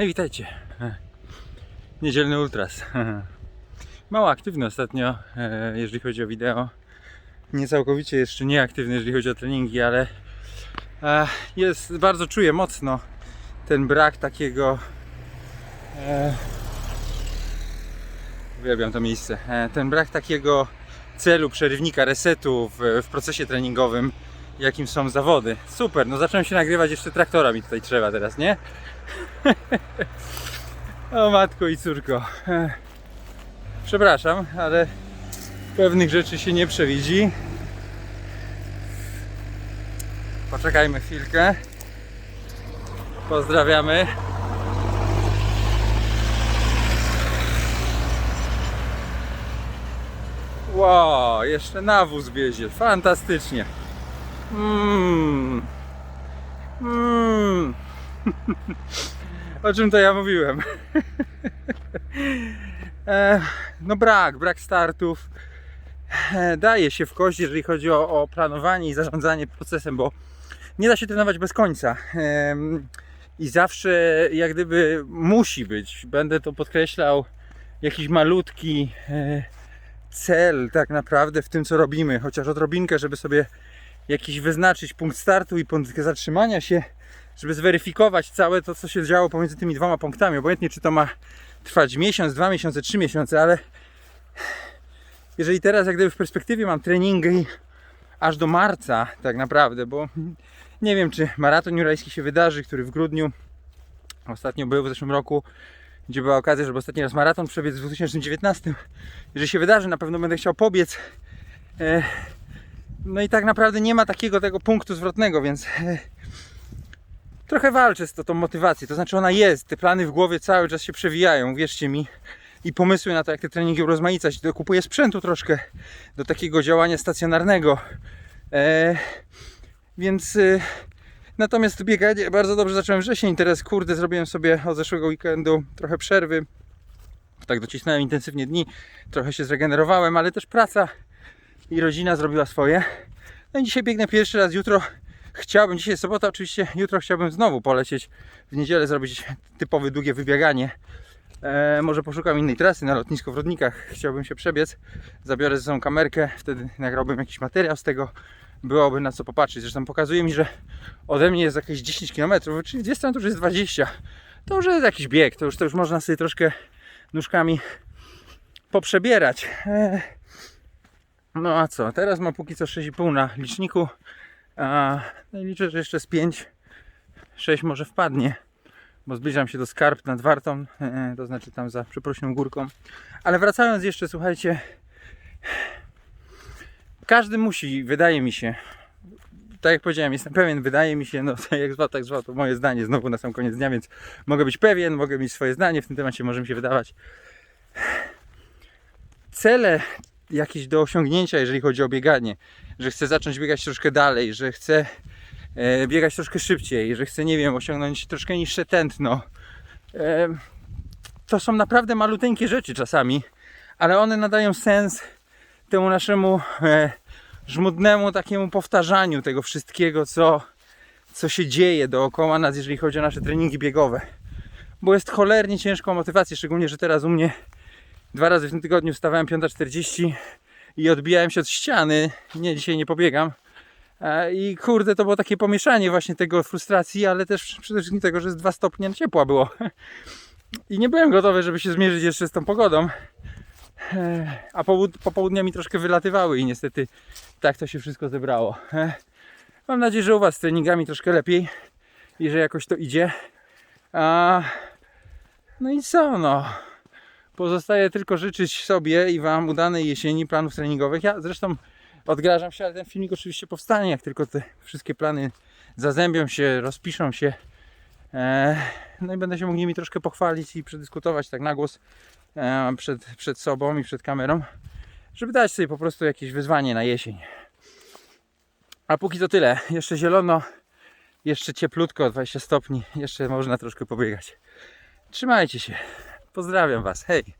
Hej, witajcie. Niedzielny ultras. Mało aktywny ostatnio, e, jeżeli chodzi o wideo. Nie całkowicie jeszcze nieaktywny, jeżeli chodzi o treningi, ale e, jest, bardzo czuję mocno ten brak takiego. E, uwielbiam to miejsce. Ten brak takiego celu, przerywnika, resetu w, w procesie treningowym, jakim są zawody. Super, no zacząłem się nagrywać, jeszcze traktora mi tutaj trzeba teraz, nie? O matko i córko. Przepraszam, ale pewnych rzeczy się nie przewidzi. Poczekajmy chwilkę. Pozdrawiamy. Wow, jeszcze nawóz wiezie. Fantastycznie. Mmm. Mmm. O czym to ja mówiłem? e, no brak, brak startów. E, daje się w kość, jeżeli chodzi o, o planowanie i zarządzanie procesem, bo nie da się trenować bez końca. Em, I zawsze jak gdyby musi być, będę to podkreślał, jakiś malutki e, cel tak naprawdę w tym co robimy, chociaż odrobinkę, żeby sobie jakiś wyznaczyć punkt startu i punkt zatrzymania się, żeby zweryfikować całe to, co się działo pomiędzy tymi dwoma punktami. Obojętnie, czy to ma trwać miesiąc, dwa miesiące, trzy miesiące, ale jeżeli teraz, jak gdyby w perspektywie mam treningi aż do marca, tak naprawdę, bo nie wiem, czy maraton jurajski się wydarzy, który w grudniu ostatnio był w zeszłym roku, gdzie była okazja, żeby ostatni raz maraton przebiec w 2019. Jeżeli się wydarzy, na pewno będę chciał pobiec. E, No i tak naprawdę nie ma takiego tego punktu zwrotnego, więc e, trochę walczę z to, tą motywacją. To znaczy ona jest, te plany w głowie cały czas się przewijają, wierzcie mi. I pomysły na to, jak te treningi urozmaicać. Dokupuję sprzętu troszkę do takiego działania stacjonarnego. E, więc e, natomiast bieganie bardzo dobrze zacząłem wrzesień. Teraz kurde zrobiłem sobie od zeszłego weekendu trochę przerwy. Tak docisnąłem intensywnie dni, trochę się zregenerowałem, ale też praca i rodzina zrobiła swoje. No i dzisiaj biegnę pierwszy raz, jutro chciałbym, dzisiaj sobota oczywiście, jutro chciałbym znowu polecieć w niedzielę, zrobić typowe długie wybieganie. E, może poszukam innej trasy na lotnisko w Rodnikach, chciałbym się przebiec, zabiorę ze sobą kamerkę, wtedy nagrałbym jakiś materiał z tego, byłoby na co popatrzeć. Zresztą pokazuje mi, że ode mnie jest jakieś 10 km, czyli gdzieś tam to już jest 20. To już jest jakiś bieg, to już, to już można sobie troszkę nóżkami poprzebierać. E, no a co, teraz mam póki co 6,5 na liczniku. A, no i liczę, że jeszcze z 5, 6 może wpadnie, bo zbliżam się do skarb nad Wartą, e, to znaczy tam za przeprośną górką. Ale wracając jeszcze, słuchajcie, każdy musi, wydaje mi się, tak jak powiedziałem, jestem pewien, wydaje mi się, no tak jak zwał, tak zwał, to moje zdanie znowu na sam koniec dnia, więc mogę być pewien, mogę mieć swoje zdanie w tym temacie, może mi się wydawać. Cele jakieś do osiągnięcia, jeżeli chodzi o bieganie, że chcę zacząć biegać troszkę dalej, że chcę e, biegać troszkę szybciej, że chcę, nie wiem, osiągnąć troszkę niższe tętno. E, to są naprawdę maluteńkie rzeczy czasami, ale one nadają sens temu naszemu e, żmudnemu takiemu powtarzaniu tego wszystkiego, co, co się dzieje dookoła nas, jeżeli chodzi o nasze treningi biegowe. Bo jest cholernie ciężką motywację, szczególnie, że teraz u mnie dwa razy w tym tygodniu wstawałem 5.40 i odbijałem się od ściany. Nie, dzisiaj nie pobiegam. E, I kurde, to było takie pomieszanie właśnie tego frustracji, ale też przede wszystkim tego, że jest 2 stopnie ciepła było. I nie byłem gotowy, żeby się zmierzyć jeszcze z tą pogodą. E, A połud- popołudniami troszkę wylatywały i niestety tak to się wszystko zebrało. E, Mam nadzieję, że u Was z treningami troszkę lepiej i że jakoś to idzie. A... No i co no? Pozostaje tylko życzyć sobie i Wam udanej jesieni planów treningowych. Ja zresztą odgrażam się, ale ten filmik oczywiście powstanie, jak tylko te wszystkie plany zazębią się, rozpiszą się. E, no i będę się mógł nimi troszkę pochwalić i przedyskutować tak na głos e, przed, przed sobą i przed kamerą, żeby dać sobie po prostu jakieś wyzwanie na jesień. A póki to tyle. Jeszcze zielono, jeszcze cieplutko, 20 stopni, jeszcze można troszkę pobiegać. Trzymajcie się. Pozdrawiam Was. Hej.